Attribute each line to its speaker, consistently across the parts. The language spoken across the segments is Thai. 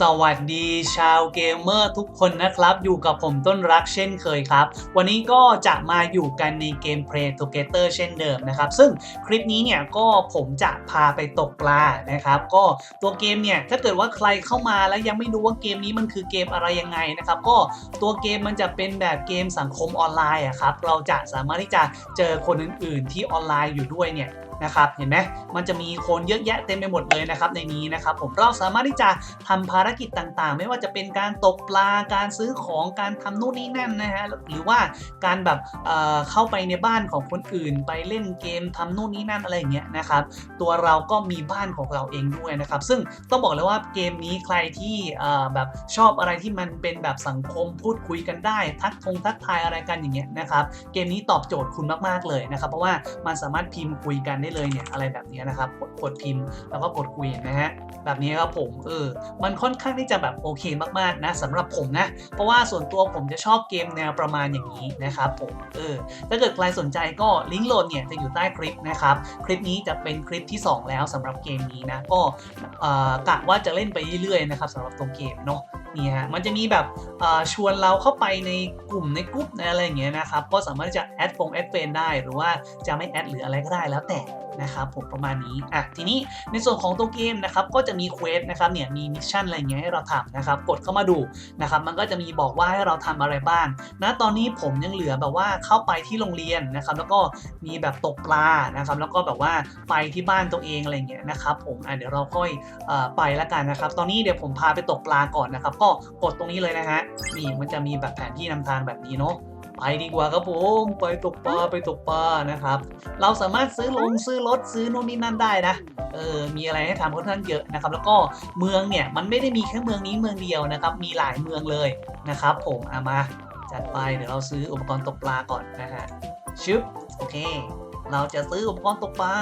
Speaker 1: สวัสดีชาวเกมเมอร์ทุกคนนะครับ อยู่กับผมต้นรักเช่นเคยครับ วันนี้ก็จะมาอยู่กันในเกม Play Together เช่นเดิมนะครับ ซึ่งคลิปนี้เนี่ยก็ผมจะพาไปตกปลานะครับ ก็ตัวเกมเนี่ยถ้าเกิดว่าใครเข้ามาแล้วยังไม่รู้ว่าเกมนี้มันคือเกมอะไรยังไงนะครับ ก็ตัวเกมมันจะเป็นแบบเกมสังคมออนไลน์อะครับเราจะสามารถที่จะเจอคนอื่น ๆ ที่ออนไลน์อยู่ด้วยเนี่ยนะครับเห็นไหมมันจะมีคนเยอะแยะเต็มไปหมดเลยนะครับในนี้นะครับผมเราสามารถที่จะทำภารกิจต่างๆ ไม่ว่าจะเป็นการตกปลาการซื้อของการทำนู่นนี่นั่นนะฮะหรือว่าการแบบเเข้าไปในบ้านของคนอื่น ไปเล่นเกมทำนู่นนี่นั่นอะไรอย่างเงี้ยนะครับตัวเราก็มีบ้านของเราเองด้วยนะครับ ซึ่งต้องบอกเลยว่าเกมนี้ใครที่แบบชอบอะไรที่มันเป็นแบบสังคมพูดคุยกันได้ ทักทงทักทายอะไรกันอย่างเงี้ยนะครับเกมนี้ตอบโจทย์คุณมากๆเลยนะครับ เพราะว่ามันสามารถพิมพ์คุยกันได้เลยเนี่ยอะไรแบบเนี้ยนะครับกดพิมพ์แล้วก็กดคุยนะฮะแบบนี้ครับผมเออมันค่อนข้างที่จะแบบโอเคมากๆนะสำหรับผมนะ เพราะว่าส่วนตัวผมจะชอบเกมแนวประมาณอย่างนี้นะครับผมเออถ้าเกิดใครสนใจก็ลิงก์โหลดเนี่ยจะอยู่ใต้คลิปนะครับคลิปนี้จะเป็นคลิปที่ 2 แล้วสำหรับเกมนี้นะก็กะว่าจะเล่นไปเรื่อยๆนะครับสำหรับตัวเกมเนาะนี่ฮะมันจะมีแบบชวนเราเข้าไปในกลุ่มในกลุ่มในอะไรอย่างเงี้ยนะครับก็สามารถที่จะแอดฟงแอดเฟนได้หรือว่าจะไม่แอดหรืออะไรก็ได้แล้วแต่ นะครับผมประมาณนี้อะทีนี้ในส่วนของตัวเกมนะครับก็จะมีเควสนะครับเนี่ยมีมิชชั่นอะไรเงี้ยให้เราทำนะครับกดเข้ามาดูนะครับมันก็จะมีบอกว่าให้เราทำอะไรบ้างนะตอนนี้ผมยังเหลือแบบว่าเข้าไปที่โรงเรียนนะครับแล้วก็มีแบบตกปลานะครับแล้วก็แบบว่าไปที่บ้านตัวเองอะไรเงี้ยนะครับผมอะเดี๋ยวเราค่อยอไปละกันนะครับ ตอนนี้เดี๋ยวผมพาไปตกปลาก่อนนะครับ ก็กดตรงนี้เลยนะฮะนี่มันจะมีแบบแผนที่นำทางแบบนี้เนาะ ไปดีกว่าครับผมไปตกปลาไปตกปลานะครับ เราสามารถซื้อลงซื้อรถซื้อโน่นนี่นั่นได้นะเออมีอะไรให้ทำค่อนข้างเยอะนะครับ แล้วก็เมืองเนี่ยมันไม่ได้มีแค่เมืองนี้เมืองเดียวนะครับ มีหลายเมืองเลยนะครับ ผมเอามาจัดไปเดี๋ยวเราซื้ออุปกรณ์ตกปลาก่อนนะฮะชึบโอเค เราจะซื้ออุปกรณ์ตกปลา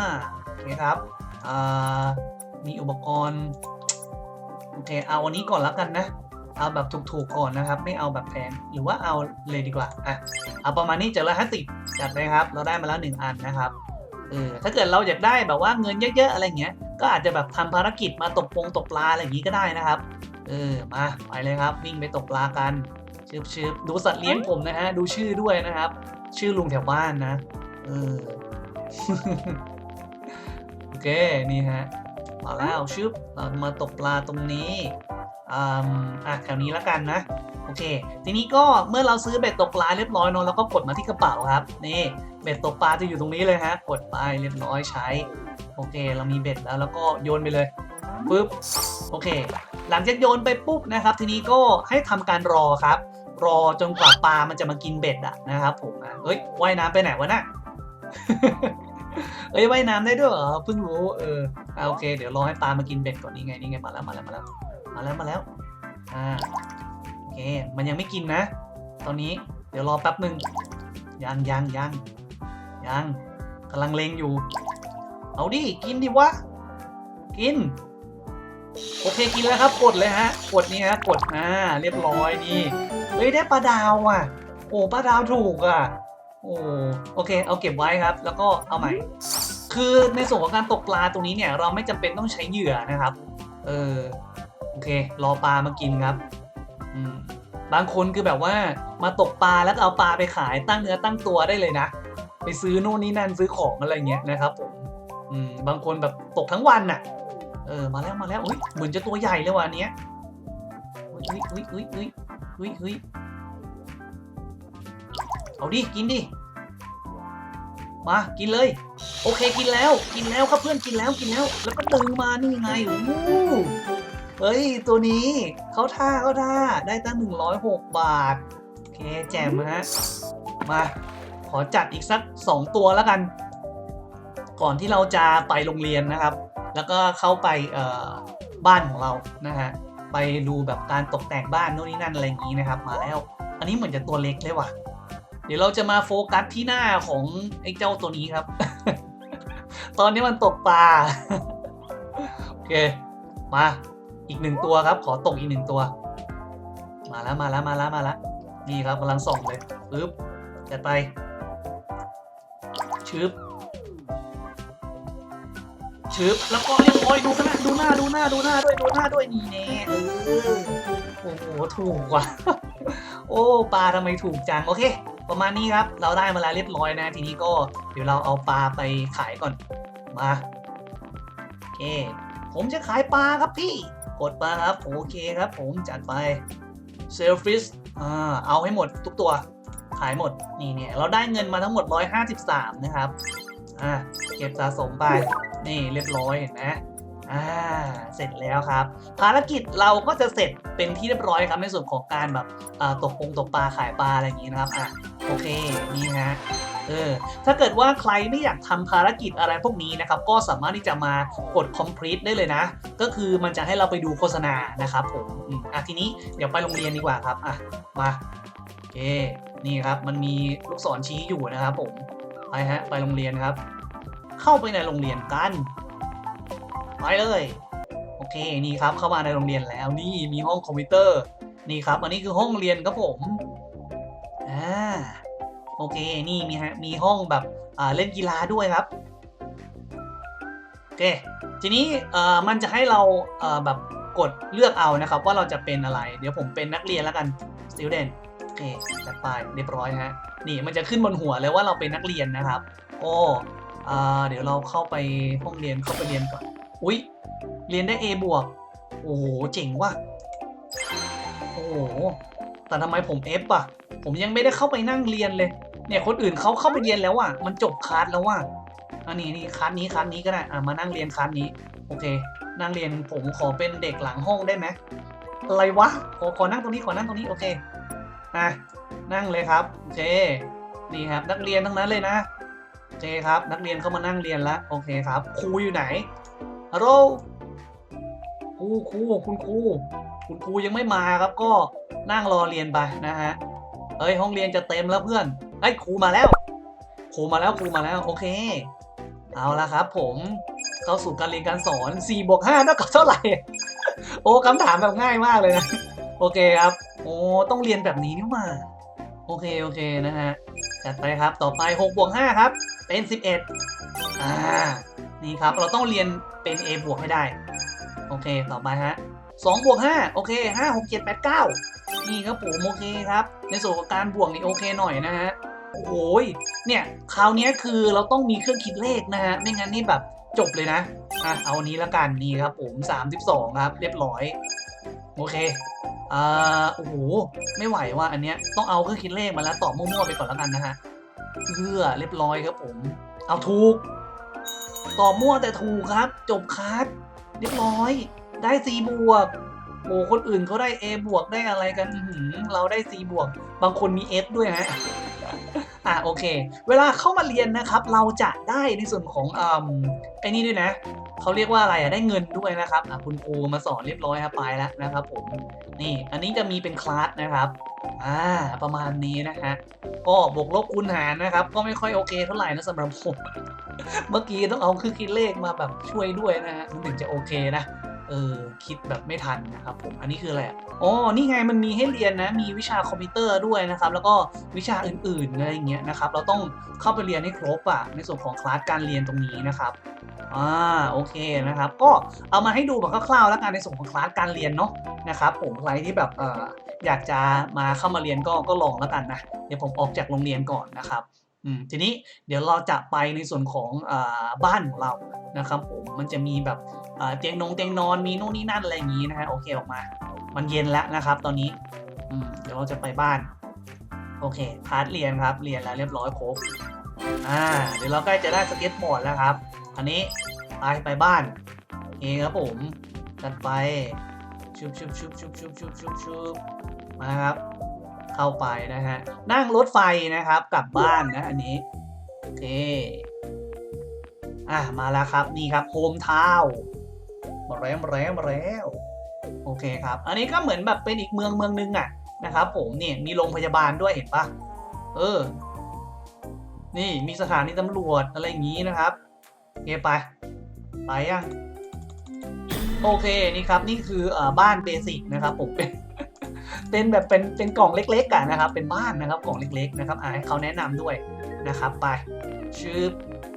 Speaker 1: โอเคครับอ่ามีอุปกรณ์โอเคเอาวันนี้ก่อนแล้วกันนะ เอาแบบถูกๆก่อนนะครับ ไม่เอาแบบแพงหรือว่าเอาเลยดีกว่าอะเอาประมาณนี้เจ็ดร้อยห้าสิบจัดไปครับ เราได้มาแล้วหนึ่งอันนะครับเออถ้าเกิดเราอยากได้แบบว่าเงินเยอะๆอะไรเงี้ย ก็อาจจะแบบทำภารกิจมาตกปงตกปลาอะไรอย่างงี้ก็ได้นะครับ เออมาไปเลยครับ วิ่งไปตกปลากันชืบชืบดูสัตว์เลี้ยงผมนะฮะดูชื่อด้วยนะครับ ชื่อลุงแถวบ้านนะเออโอเคนี่ฮะมาแล้วชึบเรามาตกปลาตรงนี้ อ่าแถวนี้แล้วกันนะ โอเค ทีนี้ก็เมื่อเราซื้อเบ็ดตกปลาเรียบร้อยเนอะแล้วก็กดมาที่กระเป๋าครับ นี่เบ็ดตกปลาจะอยู่ตรงนี้เลยฮะ กดไปเรียบร้อยใช้ โอเค เรามีเบ็ดแล้วแล้วก็โยนไปเลยปึ๊บ โอเค หลังจากโยนไปปุ๊บนะครับ ทีนี้ก็ให้ทำการรอครับ รอจนกว่าปลามันจะมากินเบ็ดอะนะครับผมนะเฮ้ยว่ายน้ำไปไหนวะน่ะเอ้ยว่ายน้ำได้ด้วยเหรอเพิ่งรู้ เออ โอเค เดี๋ยวรอให้ปลามากินเบ็ดก่อนนี่ไง นี่ไง มาแล้ว มาแล้ว มาแล้ว มาแล้วมาแล้ว อ่า โอเค มันยังไม่กินนะ ตอนนี้เดี๋ยวรอแป๊บหนึ่งยังยังยังยังกำลังเลงอยู่ เอาดิ กินดิวะ กิน โอเคกินแล้วครับ กดเลยฮะ กดนี่ฮะ กด อ่า เรียบร้อยนี่ เฮ้ย ได้ปลาดาวอะ โอ้ปลาดาวถูกอะ โอ้โอเค เอาเก็บไว้ครับ แล้วก็เอาใหม่ คือในส่วนของการตกปลาตรงนี้เนี่ย เราไม่จำเป็นต้องใช้เหยื่อนะครับ เออ โอเค รอปลามากินครับอืมบางคนคือแบบว่ามาตกปลาแล้วก็เอาปลาไปขายตั้งเนื้อตั้งตัวได้เลยนะ ไปซื้อโน่นนี่นั่นซื้อของอะไรเงี้ยนะครับผมอืมบางคนแบบตกทั้งวันน่ะ เออมาแล้วมาแล้วอุ้ยเหมือนจะตัวใหญ่เลยวันนี้อุ้ยอุ้ยอุ้ยอุ้ยอุ้ยอุ้ยเอาดิกินดิมากินเลย โอเคกินแล้ว กินแล้วครับเพื่อนกินแล้วกินแล้ว แล้วก็ดึงมานี่ไงโอ้ เฮ้ย ตัวนี้เขาท่าเขาท่าได้ตั้ง 106 บาท โอเค แจมฮะ มา ขอจัดอีกสัก 2 ตัวแล้วกัน ก่อนที่เราจะไปโรงเรียนนะครับ แล้วก็เข้าไปบ้านของเรานะฮะ ไปดูแบบการตกแต่งบ้านโน่นนี่นั่นอะไรอย่างนี้นะครับ มาแล้ว อันนี้เหมือนจะตัวเล็กเลยว่ะ เดี๋ยวเราจะมาโฟกัสที่หน้าของไอ้เจ้าตัวนี้ครับ ตอนนี้มันตกปลา โอเค มา อีกหนึ่งตัวครับ ขอตกอีกหนึ่งตัว มาแล้วมาแล้วมาแล้วมาแล้วนี่ครับกำลังส่องเลยปึ๊บจัดไปชึบชึบแล้วก็เรียบร้อยดูข้างหน้าดูหน้าดูหน้าดูหน้าด้วยดูหน้าด้วยนี่แน่โอ้โหถูกว่ะโอ้ปลาทำไมถูกจังโอเค ประมาณนี้ครับ เราได้มาแล้วเรียบร้อยนะ ทีนี้ก็เดี๋ยวเราเอาปลาไปขายก่อนมาโอเคผมจะขายปลาครับพี่ กดมาครับ โอเคครับผมจัดไปเซลฟิชอ่าเอาให้หมดทุกตัว ขายหมด นี่เนี่ยเราได้เงินมาทั้งหมด 153 นะครับ อ่าเก็บสะสมไป นี่เรียบร้อยเห็นไหมอ่าเสร็จแล้วครับ ภารกิจเราก็จะเสร็จเป็นที่เรียบร้อยครับในส่วนของการแบบตกปงตกปลาขายปลาอะไรอย่างนี้นะครับอะโอเคนี่ฮะ เออถ้าเกิดว่าใครไม่อยากทำภารกิจอะไรพวกนี้นะครับ ก็สามารถที่จะมากด complete ได้เลยนะ ก็คือมันจะให้เราไปดูโฆษณานะครับผมอะทีนี้เดี๋ยวไปโรงเรียนดีกว่าครับอะมาโอเคนี่ครับมันมีลูกศรชี้อยู่นะครับผมไปฮะไปโรงเรียนครับ เข้าไปในโรงเรียนกันไปเลยโอเคนี่ครับเข้ามาในโรงเรียนแล้วนี่มีห้องคอมพิวเตอร์นี่ครับ อันนี้คือห้องเรียนครับผมอ่า โอเค นี่มีฮะมีห้องแบบเล่นกีฬาด้วยครับโอเคทีนี้มันจะให้เราแบบกดเลือกเอานะครับ ว่าเราจะเป็นอะไร เดี๋ยวผมเป็นนักเรียนแล้วกัน student โอเคจัดไปเรียบร้อยฮะนี่มันจะขึ้นบนหัวเลยว่าเราเป็นนักเรียนนะครับ โอ้อ่าเดี๋ยวเราเข้าไปห้องเรียนเข้าไปเรียนก่อนอุ๊ยเรียนได้ A บวกโอ้โหเจ๋งว่ะโอ้โหแต่ทำไมผม F อะ ผมยังไม่ได้เข้าไปนั่งเรียนเลย เนี่ยคนอื่นเขาเข้าไปเรียนแล้วอะ มันจบคลาสแล้วว่ะอันนี้นี่คลาสนี้คลาสนี้ก็ได้อะมานั่งเรียนคลาสนี้ โอเค นั่งเรียนผมขอเป็นเด็กหลังห้องได้ไหมอะไรวะขอขอนั่งตรงนี้ขอนั่งตรงนี้โอเคอะนั่งเลยครับโอเคนี่ครับนักเรียนทั้งนั้นเลยนะโอเคครับ นักเรียนเข้ามานั่งเรียนแล้วโอเคครับครูอยู่ไหนฮัลโหลครูครูคุณครูคุณครูยังไม่มาครับก็นั่งรอเรียนไปนะฮะเฮ้ยห้องเรียนจะเต็มแล้วเพื่อน เฮ้ยครูมาแล้ว ครูมาแล้วครูมาแล้วโอเค เอาละครับ ผมเข้าสู่การเรียนการสอน4บวก5เท่ากับเท่าไหร่ โอ้คำถามแบบง่ายมากเลยนะ โอเคครับ โอ้ต้องเรียนแบบนี้นี่หว่าโอเคโอเคนะฮะ จัดไปครับ ต่อไป6บวก5ครับ เป็น 11อ่า นี่ครับ เราต้องเรียนเป็น A บวกให้ได้ โอเค ต่อไปฮะ2บวก5โอเค5 6 7 8 9นี่ครับผมโอเคครับ ในส่วนของการบวกนี่โอเคหน่อยนะฮะ โอ้ยเนี่ยคราวนี้คือเราต้องมีเครื่องคิดเลขนะฮะ ไม่งั้นนี่แบบจบเลยนะ อะ เอาอันนี้ละกัน นี่ครับผม 32 ครับ เรียบร้อย โอเคอ่าโอ้โห ไม่ไหวว่าอันเนี้ยต้องเอาเครื่องคิดเลขมาแล้วตอบมั่วๆไปก่อนแล้วกันนะฮะเพื่อเรียบร้อยครับผม เอาถูก ตอบมั่วแต่ถูกครับ จบคัสเรียบร้อย ได้ C บวก โอ้คนอื่นเขาได้ A บวกได้อะไรกันเราได้ C บวก บางคนมี F ด้วยฮะอะโอเค เวลาเข้ามาเรียนนะครับ เราจะได้ในส่วนของอืมไอ้นี่ด้วยนะเขาเรียกว่าอะไรอะได้เงินด้วยนะครับอะคุณครูมาสอนเรียบร้อยครับไปแล้วนะครับผมนี่อันนี้จะมีเป็นคลาสนะครับอ่าประมาณนี้นะฮะก็บวกลบคูณหารนะครับ ก็ไม่ค่อยโอเคเท่าไหร่นะสำหรับผมเมื่อกี้ต้องเอาเครื่องคิดเลขมาแบบช่วยด้วยนะฮะมันถึงจะโอเคนะ เออคิดแบบไม่ทันนะครับผมอันนี้คืออะไรอ๋อนี่ไงมันมีให้เรียนนะมีวิชาคอมพิวเตอร์ด้วยนะครับแล้วก็วิชาอื่นๆอะไรอย่างเงี้ยนะครับเราต้องเข้าไปเรียนให้ครบอะในส่วนของคลาสการเรียนตรงนี้นะครับอ่าโอเคนะครับ ก็เอามาให้ดูแบบคร่าวๆแล้วกันในส่วนของคลาสการเรียนเนาะนะครับผมใครที่แบบเอ่ออยากจะมาเข้ามาเรียนก็ก็ลองแล้วกันนะเดี๋ยวผมออกจากโรงเรียนก่อนนะครับอืมทีนี้เดี๋ยวเราจะไปในส่วนของอบ้านของเรานะครับผมมันจะมีแบบ เตียงนงเตียงนอนมีนู่นนี่นั่นอะไรอย่างนี้นะฮะโอเคออกมา มันเย็นแล้วนะครับ ตอนนี้อืมเดี๋ยวเราจะไปบ้าน โอเคพาร์ทเรียนครับเรียนแล้วเรียบร้อยครบอ่าเดี๋ยวเราใกล้จะได้สเก็ตบอร์ดแล้วครับอันนี้ไปไปบ้านโอเคครับผมจัดไปชุบชุบชุบชุบชุบชุบชุบชุบมาครับ เข้าไปนะฮะนั่งรถไฟนะครับกลับบ้านนะอันนี้โอเคอะมาแล้วครับนี่ครับโฮมทาว มาแล้วมาแล้วมาแล้วโอเคครับ อันนี้ก็เหมือนแบบเป็นอีกเมืองเมืองนึงอะนะครับ ผมเนี่ยมีโรงพยาบาลด้วยเห็นปะเออ นี่มีสถานีตำรวจอะไรอย่างนี้นะครับโอเคไป ไปยังโอเคนี่ครับนี่คืออบ้านเบสิกนะครับผมเป็นเป็นแบบเป็นเป็นกล่องเล็กๆกันนะครับ เป็นบ้านนะครับกล่องเล็กๆนะครับอ่าให้เขาแนะนำด้วยนะครับไปชืบ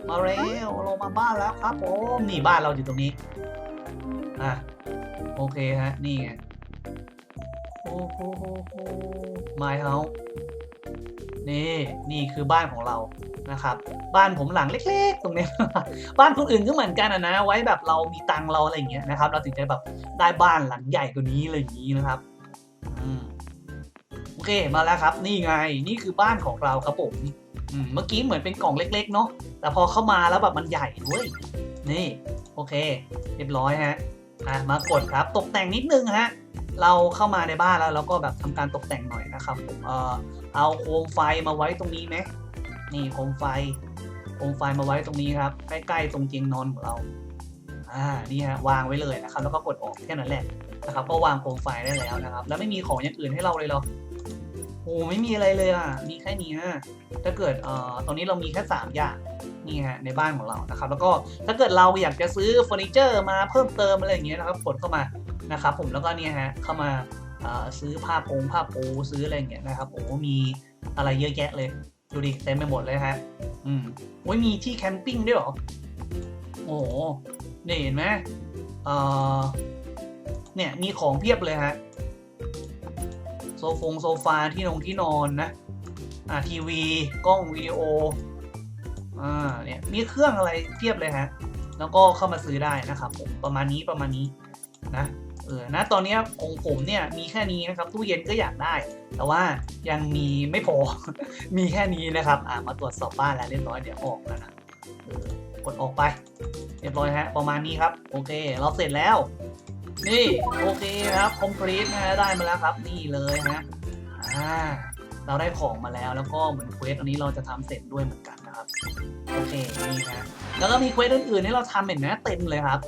Speaker 1: มาเร็วเรามาบ้านแล้วครับผมนี่บ้านเราอยู่ตรงนี้ อะ โอเคฮะ นี่ไง โอ้โหโหโห My House นี่นี่คือบ้านของเรานะครับ บ้านผมหลังเล็ก ๆ ตรงนี้ บ้านคนอื่นก็เหมือนกันอะนะ ไว้แบบเรามีตังเราอะไรอย่างเงี้ยนะครับ เราถึงจะแบบได้บ้านหลังใหญ่กว่านี้อะไรอย่างนี้นะครับอโอเคมาแล้วครับ นี่ไงนี่คือบ้านของเราครับผมอืมเมื่อกี้เหมือนเป็นกล่องเล็ก ๆ เนาะแต่พอเข้ามาแล้วแบบมันใหญ่ด้วยนี่ โอเค เรียบร้อยฮะ อะมากดครับตกแต่งนิดนึงฮะเราเข้ามาในบ้านแล้วเราก็แบบทำการตกแต่งหน่อยนะครับผมเออเอาโคมไฟมาไว้ตรงนี้ไหมนี่โคมไฟโคมไฟมาไว้ตรงนี้ครับใกล้ๆตรงเตียงนอนของเราอ่านี่ฮะวางไว้เลยนะครับ แล้วก็กดออกแค่นั้นแหละนะครับก็วางโคมไฟได้แล้วนะครับ แล้วไม่มีของอย่างอื่นให้เราเลยเหรอโอ้ไม่มีอะไรเลยอะมีแค่นี้อะถ้าเกิดเอ่อตอนนี้เรามีแค่สามอย่าง นี่ฮะในบ้านของเรานะครับ แล้วก็ถ้าเกิดเราอยากจะซื้อเฟอร์นิเจอร์มาเพิ่มเติมอะไรอย่างเงี้ยนะครับกดเข้ามานะครับผมแล้วก็เนี่ยฮะเข้ามาซื้อผ้าปงผ้าปูซื้ออะไรอย่างเงี้ยนะครับโอ้มีอะไรเยอะแยะเลยดูดิเต็มไปหมดเลยฮะอืมโอ้ยมีที่แคมปิ้งด้วยหรอโอ้โหเนี่ยเห็นไหมเออเนี่ยมีของเพียบเลยฮะโซฟงโซฟาที่นงที่นอนนะอ่าทีวี กล้องวิดีโอ อ่าเนี่ยมีเครื่องอะไรเพียบเลยฮะแล้วก็เข้ามาซื้อได้นะครับผมประมาณนี้ประมาณนี้นะเออนะตอนนี้ของผมเนี่ยมีแค่นี้นะครับตู้เย็นก็อยากได้ แต่ว่ายังมีไม่พอ มีแค่นี้นะครับอ่ามาตรวจสอบบ้านแล้วเรียบร้อยเดี๋ยวออกแล้วนะเออกดออกไป เรียบร้อยฮะประมาณนี้ครับ โอเค เราเสร็จแล้ว นี่โอเคครับ complete นะฮะได้มาแล้วครับนี่เลยฮะอ่าเราได้ของมาแล้วแล้วก็เหมือนเควสอันนี้เราจะทำเสร็จด้วยเหมือนกัน โอเคนี่ฮะแล้วก็มีเควสอื่นๆให้เราทำเห็นไหมเต็มเลยครับ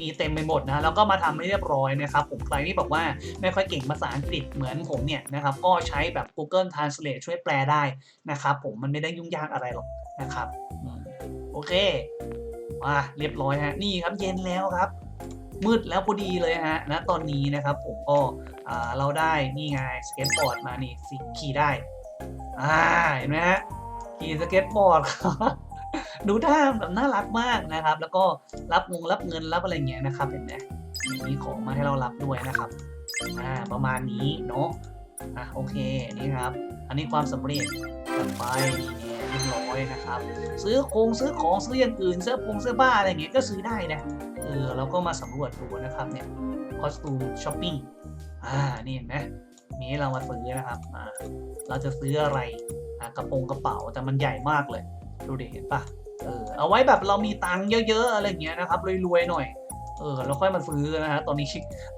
Speaker 1: มีเต็มไปหมดนะแล้วก็มาทำให้เรียบร้อยนะครับผมใครที่บอกว่าไม่ค่อยเก่งภาษาอังกฤษเหมือนผมเนี่ยนะครับก็ใช้แบบ Google Translate ช่วยแปลได้นะครับผมมันไม่ได้ยุ่งยากอะไรหรอกนะครับโอเคมาเรียบร้อยฮะนี่ครับเย็นแล้วครับ มืดแล้วพอดีเลยฮะณตอนนี้นะครับผมก็เราได้นี่ไงสเก็ตบอร์ดมานี่สิขี่ได้อ่าเห็นไหมฮะ ขี่สเก็ตบอร์ดดูท่าแบบน่ารักมากนะครับ แล้วก็รับงงรับเงินรับอะไรเงี้ยนะครับเห็นไหมมีของมาให้เรารับด้วยนะครับอ่าประมาณนี้เนาะอะโอเคนี่ครับ อันนี้ความสำเร็จต่อไปนี่เนี่ยเรียบร้อยนะครับ ซื้อโครงซื้อของซื้ออย่างอื่นเสื้อผงเสื้อผ้าอะไรเงี้ยก็ซื้อได้นะเออเราก็มาสำรวจดูนะครับเนี่ยคอสตูมช้อปปิ้งอ่านี่เห็นไหมมีให้เรามาซื้อนะครับอ่าเราจะซื้ออะไร กระโปรงกระเป๋าแต่มันใหญ่มากเลย ดูดิเห็นปะเออเอาไว้แบบเรามีตังค์เยอะๆอะไรอย่างเงี้ยนะครับรวยๆหน่อยเออเราค่อยมาซื้อนะฮะตอนนี้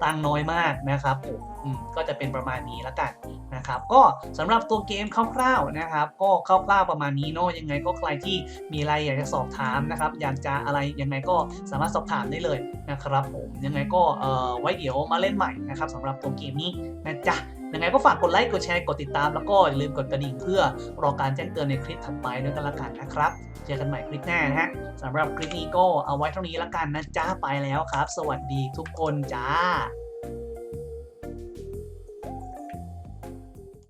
Speaker 1: ตังค์น้อยมากนะครับผมอืมก็จะเป็นประมาณนี้แล้วกันนะครับ ก็สำหรับตัวเกมคร่าวๆนะครับ ก็คร่าวๆประมาณนี้เนาะยังไงก็ใครที่มีอะไรอยากจะสอบถามนะครับ อยากจะอะไรยังไงก็สามารถสอบถามได้เลยนะครับผมยังไงก็เออไว้เดี๋ยวมาเล่นใหม่นะครับสำหรับตัวเกมนี้นะจ๊ะ ยังไงก็ฝากกดไลค์ กดแชร์ กดติดตาม แล้วก็อย่าลืมกดกระดิ่งเพื่อรอการแจ้งเตือนในคลิปถัดไปด้วยกันละกันนะครับ เจอกันใหม่คลิปหน้านะฮะสำหรับคลิปนี้ก็เอาไว้เท่านี้ละกันนะจ้าไปแล้วครับ สวัสดีทุกคนจ้า